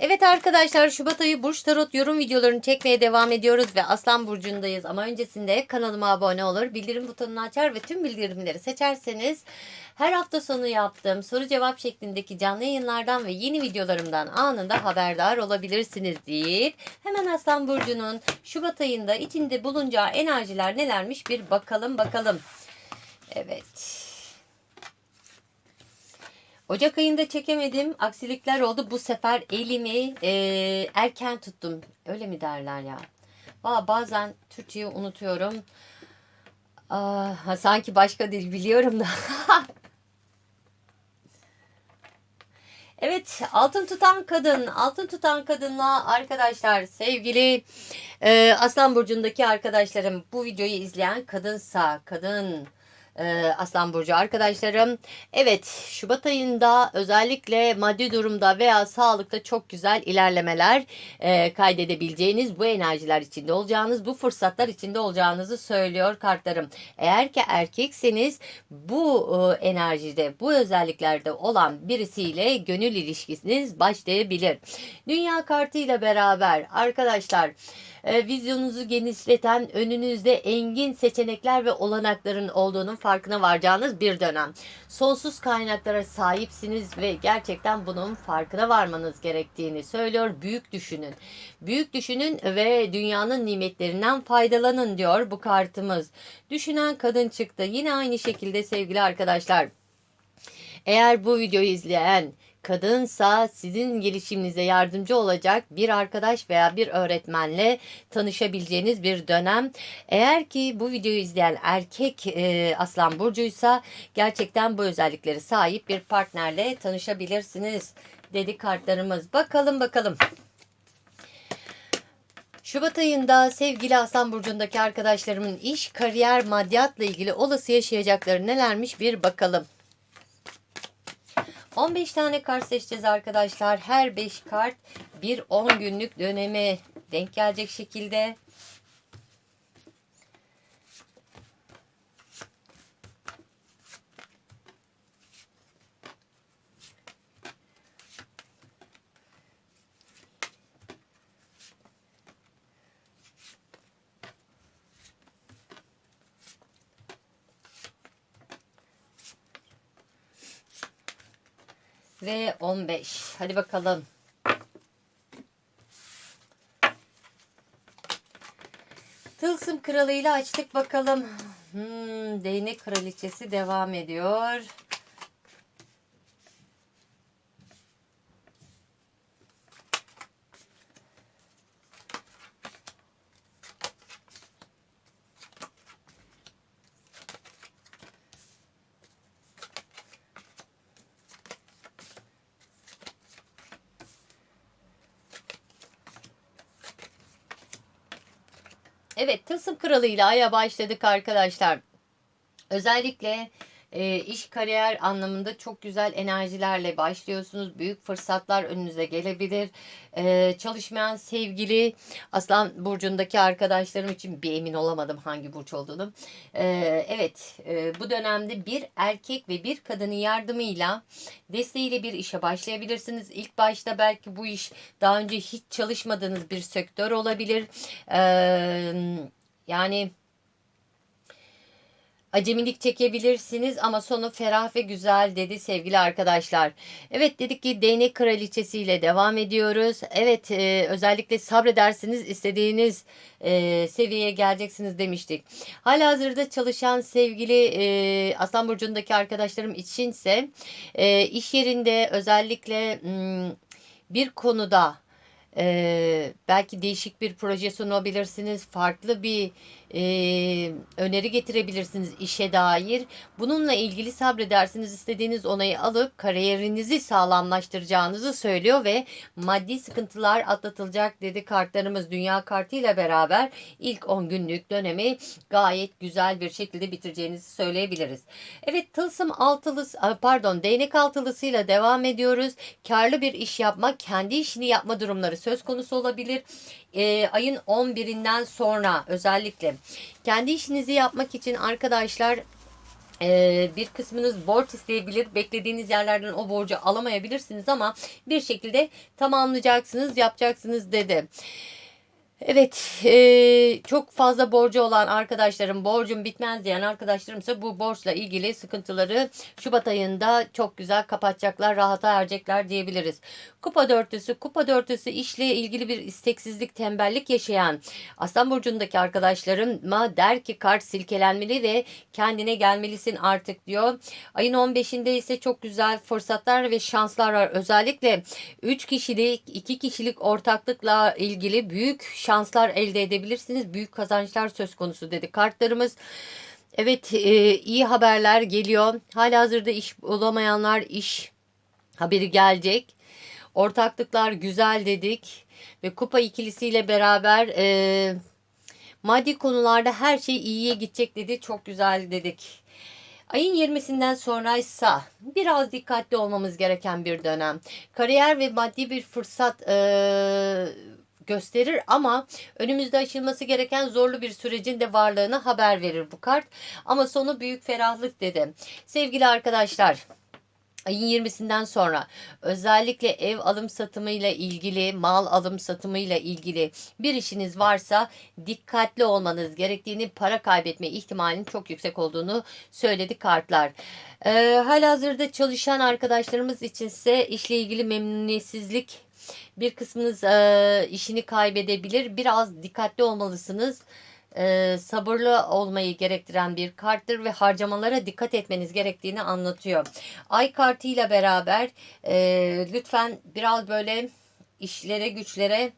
Evet arkadaşlar Şubat ayı Burç Tarot yorum videolarını çekmeye devam ediyoruz ve Aslan Burcu'ndayız. Ama öncesinde kanalıma abone olur, bildirim butonunu açar ve tüm bildirimleri seçerseniz her hafta sonu yaptığım soru cevap şeklindeki canlı yayınlardan ve yeni videolarımdan anında haberdar olabilirsiniz deyip hemen Aslan Burcu'nun Şubat ayında içinde bulunacağı enerjiler nelermiş bir bakalım bakalım. Evet. Ocak ayında çekemedim. Aksilikler oldu. Bu sefer elimi e, erken tuttum. Öyle mi derler ya? Valla bazen Türkçeyi unutuyorum. Aa, sanki başka dil biliyorum da. Evet, altın tutan kadın, altın tutan kadınla arkadaşlar, sevgili e, Aslan Burcu'ndaki arkadaşlarım, bu videoyu izleyen kadınsa, kadın e, Aslan Burcu arkadaşlarım. Evet, Şubat ayında özellikle maddi durumda veya sağlıkta çok güzel ilerlemeler e, kaydedebileceğiniz, bu enerjiler içinde olacağınız, bu fırsatlar içinde olacağınızı söylüyor kartlarım. Eğer ki erkekseniz bu e, enerjide, bu özelliklerde olan birisiyle gönül ilişkisiniz başlayabilir. Dünya kartıyla beraber arkadaşlar e, vizyonunuzu genişleten, önünüzde engin seçenekler ve olanakların olduğunun farkına varacağınız bir dönem. Sonsuz kaynaklara sahipsiniz ve gerçekten bunun farkına varmanız gerektiğini söylüyor. Büyük düşünün. Büyük düşünün ve dünyanın nimetlerinden faydalanın diyor bu kartımız. Düşünen kadın çıktı. Yine aynı şekilde sevgili arkadaşlar. Eğer bu videoyu izleyen kadınsa sizin gelişiminize yardımcı olacak bir arkadaş veya bir öğretmenle tanışabileceğiniz bir dönem. Eğer ki bu videoyu izleyen erkek e, aslan burcuysa gerçekten bu özellikleri sahip bir partnerle tanışabilirsiniz dedi kartlarımız. Bakalım bakalım. Şubat ayında sevgili Aslan Burcu'ndaki arkadaşlarımın iş, kariyer, maddiyatla ilgili olası yaşayacakları nelermiş bir bakalım. 15 tane kart seçeceğiz arkadaşlar. Her 5 kart bir 10 günlük döneme denk gelecek şekilde. Ve 15. Hadi bakalım. Tılsım kralıyla açtık bakalım. Hmm, değnek kraliçesi devam ediyor. Evet Tılsım kralıyla aya başladık arkadaşlar. Özellikle e, iş kariyer anlamında çok güzel enerjilerle başlıyorsunuz. Büyük fırsatlar önünüze gelebilir. E, çalışmayan sevgili Aslan Burcu'ndaki arkadaşlarım için bir emin olamadım hangi burç olduğunu. E, evet e, bu dönemde bir erkek ve bir kadının yardımıyla desteğiyle bir işe başlayabilirsiniz. İlk başta belki bu iş daha önce hiç çalışmadığınız bir sektör olabilir. Eee yani acemilik çekebilirsiniz ama sonu ferah ve güzel dedi sevgili arkadaşlar. Evet dedik ki değnek kraliçesiyle devam ediyoruz. Evet e, özellikle sabredersiniz istediğiniz e, seviyeye geleceksiniz demiştik. Halihazırda çalışan sevgili e, Aslan Burcu'ndaki arkadaşlarım içinse e, iş yerinde özellikle m, bir konuda ee, belki değişik bir proje sunabilirsiniz. Farklı bir e, öneri getirebilirsiniz işe dair. Bununla ilgili sabredersiniz. istediğiniz onayı alıp kariyerinizi sağlamlaştıracağınızı söylüyor ve maddi sıkıntılar atlatılacak dedi kartlarımız. Dünya kartıyla beraber ilk 10 günlük dönemi gayet güzel bir şekilde bitireceğinizi söyleyebiliriz. Evet tılsım altılısı pardon değnek altılısıyla devam ediyoruz. Karlı bir iş yapmak, kendi işini yapma durumları söz konusu olabilir. E, ayın 11'inden sonra özellikle kendi işinizi yapmak için arkadaşlar Ee, bir kısmınız borç isteyebilir. Beklediğiniz yerlerden o borcu alamayabilirsiniz ama bir şekilde tamamlayacaksınız, yapacaksınız dedi. Evet, e, çok fazla borcu olan arkadaşlarım, borcum bitmez diyen arkadaşlarımsa bu borçla ilgili sıkıntıları Şubat ayında çok güzel kapatacaklar, rahata erecekler diyebiliriz. Kupa dörtlüsü, kupa dörtlüsü işle ilgili bir isteksizlik, tembellik yaşayan Aslan Burcu'ndaki arkadaşlarıma der ki kart silkelenmeli ve kendine gelmelisin artık diyor. Ayın 15'inde ise çok güzel fırsatlar ve şanslar var. Özellikle 3 kişilik, 2 kişilik ortaklıkla ilgili büyük şanslar elde edebilirsiniz. Büyük kazançlar söz konusu dedi kartlarımız. Evet e, iyi haberler geliyor. Halihazırda iş bulamayanlar iş haberi gelecek. Ortaklıklar güzel dedik. Ve kupa ikilisiyle beraber e, maddi konularda her şey iyiye gidecek dedi. Çok güzel dedik. Ayın 20'sinden sonraysa biraz dikkatli olmamız gereken bir dönem. Kariyer ve maddi bir fırsat e, gösterir ama önümüzde aşılması gereken zorlu bir sürecin de varlığını haber verir bu kart. Ama sonu büyük ferahlık dedi. Sevgili arkadaşlar Ayın 20'sinden sonra özellikle ev alım satımıyla ilgili, mal alım satımıyla ilgili bir işiniz varsa dikkatli olmanız gerektiğini, para kaybetme ihtimalinin çok yüksek olduğunu söyledi kartlar. Ee, halihazırda çalışan arkadaşlarımız içinse işle ilgili memnuniyetsizlik bir kısmınız e, işini kaybedebilir. Biraz dikkatli olmalısınız e, sabırlı olmayı gerektiren bir karttır ve harcamalara dikkat etmeniz gerektiğini anlatıyor. Ay kartıyla beraber e, lütfen biraz böyle işlere güçlere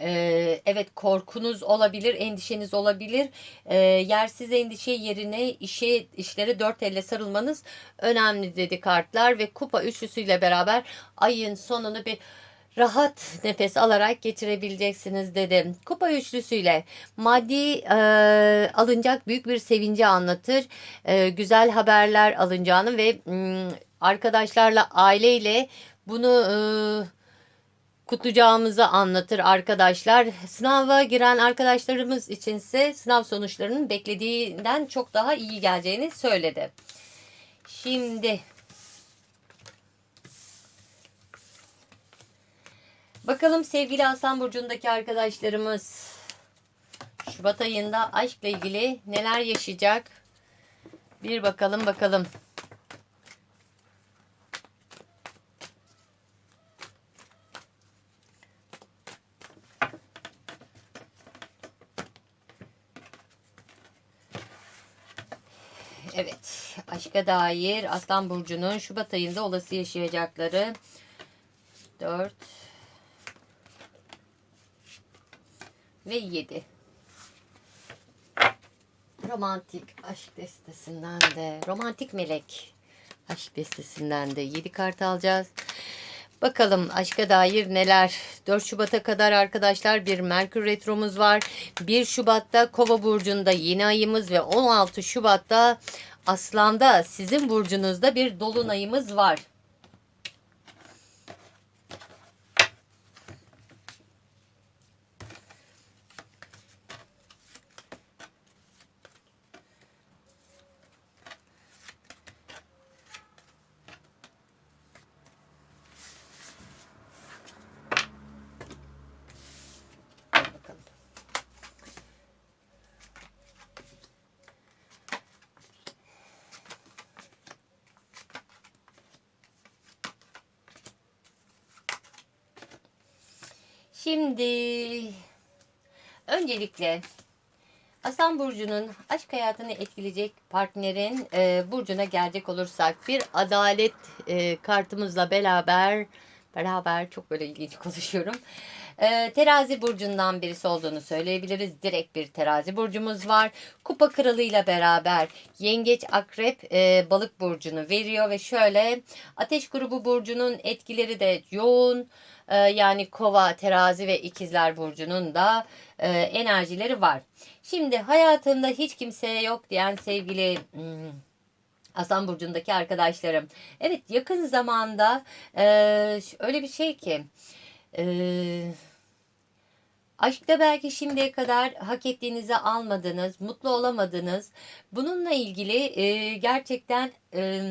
ee, evet korkunuz olabilir, endişeniz olabilir. Ee, yersiz endişe yerine işe işlere dört elle sarılmanız önemli dedi kartlar ve kupa üçlüsüyle beraber ayın sonunu bir rahat nefes alarak geçirebileceksiniz dedim. Kupa üçlüsüyle maddi e, alınacak büyük bir sevinci anlatır. E, güzel haberler alınacağını ve m, arkadaşlarla aileyle bunu e, kutlayacağımızı anlatır arkadaşlar. Sınava giren arkadaşlarımız içinse sınav sonuçlarının beklediğinden çok daha iyi geleceğini söyledi. Şimdi Bakalım sevgili Aslan Burcu'ndaki arkadaşlarımız Şubat ayında aşkla ilgili neler yaşayacak? Bir bakalım bakalım. Evet, aşka dair Aslan Burcu'nun Şubat ayında olası yaşayacakları 4 ve 7. Romantik aşk destesinden de, romantik melek aşk destesinden de 7 kart alacağız. Bakalım aşka dair neler? 4 Şubat'a kadar arkadaşlar bir Merkür Retromuz var. 1 Şubat'ta Kova Burcu'nda yeni ayımız ve 16 Şubat'ta Aslan'da sizin burcunuzda bir dolunayımız var. Şimdi öncelikle Aslan Burcu'nun aşk hayatını etkileyecek partnerin e, Burcu'na gelecek olursak bir adalet e, kartımızla beraber beraber çok böyle ilginç konuşuyorum. E, terazi burcundan birisi olduğunu söyleyebiliriz. Direkt bir terazi burcumuz var. Kupa kralıyla beraber yengeç akrep e, balık burcunu veriyor ve şöyle ateş grubu burcunun etkileri de yoğun. E, yani kova, terazi ve ikizler burcunun da e, enerjileri var. Şimdi hayatımda hiç kimseye yok diyen sevgili... Hmm, Aslan Burcu'ndaki arkadaşlarım. Evet yakın zamanda e, öyle bir şey ki e, Aşkta belki şimdiye kadar hak ettiğinizi almadınız, mutlu olamadınız. Bununla ilgili e, gerçekten e,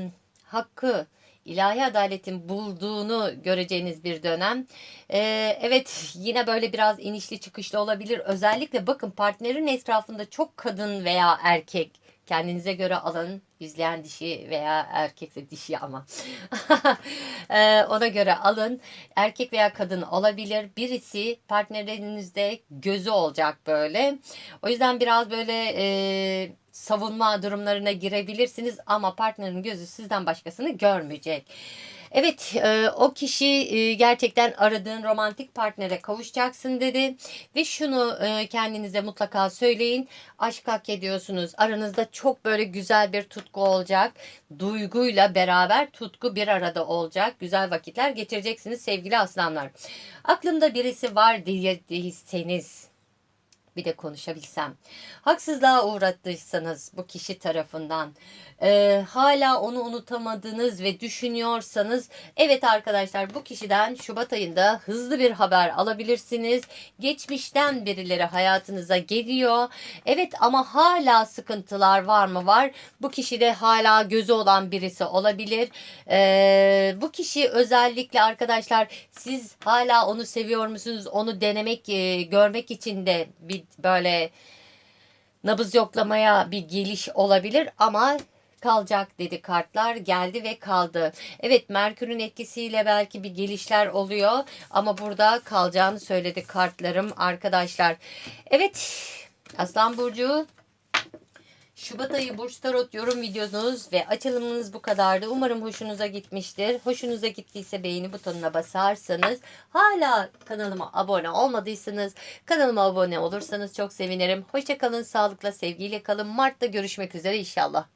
hakkı, ilahi adaletin bulduğunu göreceğiniz bir dönem. E, evet yine böyle biraz inişli çıkışlı olabilir. Özellikle bakın partnerin etrafında çok kadın veya erkek kendinize göre alın. İzleyen dişi veya erkekse dişi ama. Ee, ona göre alın. Erkek veya kadın olabilir. Birisi partnerinizde gözü olacak böyle. O yüzden biraz böyle e, savunma durumlarına girebilirsiniz ama partnerin gözü sizden başkasını görmeyecek. Evet, e, o kişi e, gerçekten aradığın romantik partnere kavuşacaksın dedi ve şunu e, kendinize mutlaka söyleyin. Aşk hak ediyorsunuz. Aranızda çok böyle güzel bir tutku olacak. Duyguyla beraber tutku bir arada olacak. Güzel vakitler geçireceksiniz sevgili aslanlar. Aklımda birisi var diye bir de konuşabilsem. Haksızlığa uğrattıysanız bu kişi tarafından e, hala onu unutamadınız ve düşünüyorsanız evet arkadaşlar bu kişiden Şubat ayında hızlı bir haber alabilirsiniz. Geçmişten birileri hayatınıza geliyor. Evet ama hala sıkıntılar var mı? Var. Bu kişide hala gözü olan birisi olabilir. E, bu kişi özellikle arkadaşlar siz hala onu seviyor musunuz? Onu denemek, e, görmek için de bir böyle nabız yoklamaya bir geliş olabilir ama kalacak dedi kartlar geldi ve kaldı. Evet Merkür'ün etkisiyle belki bir gelişler oluyor ama burada kalacağını söyledi kartlarım arkadaşlar. Evet Aslan Burcu Şubat ayı Burç Tarot yorum videonuz ve açılımınız bu kadardı. Umarım hoşunuza gitmiştir. Hoşunuza gittiyse beğeni butonuna basarsanız hala kanalıma abone olmadıysanız kanalıma abone olursanız çok sevinirim. Hoşçakalın, sağlıkla, sevgiyle kalın. Mart'ta görüşmek üzere inşallah.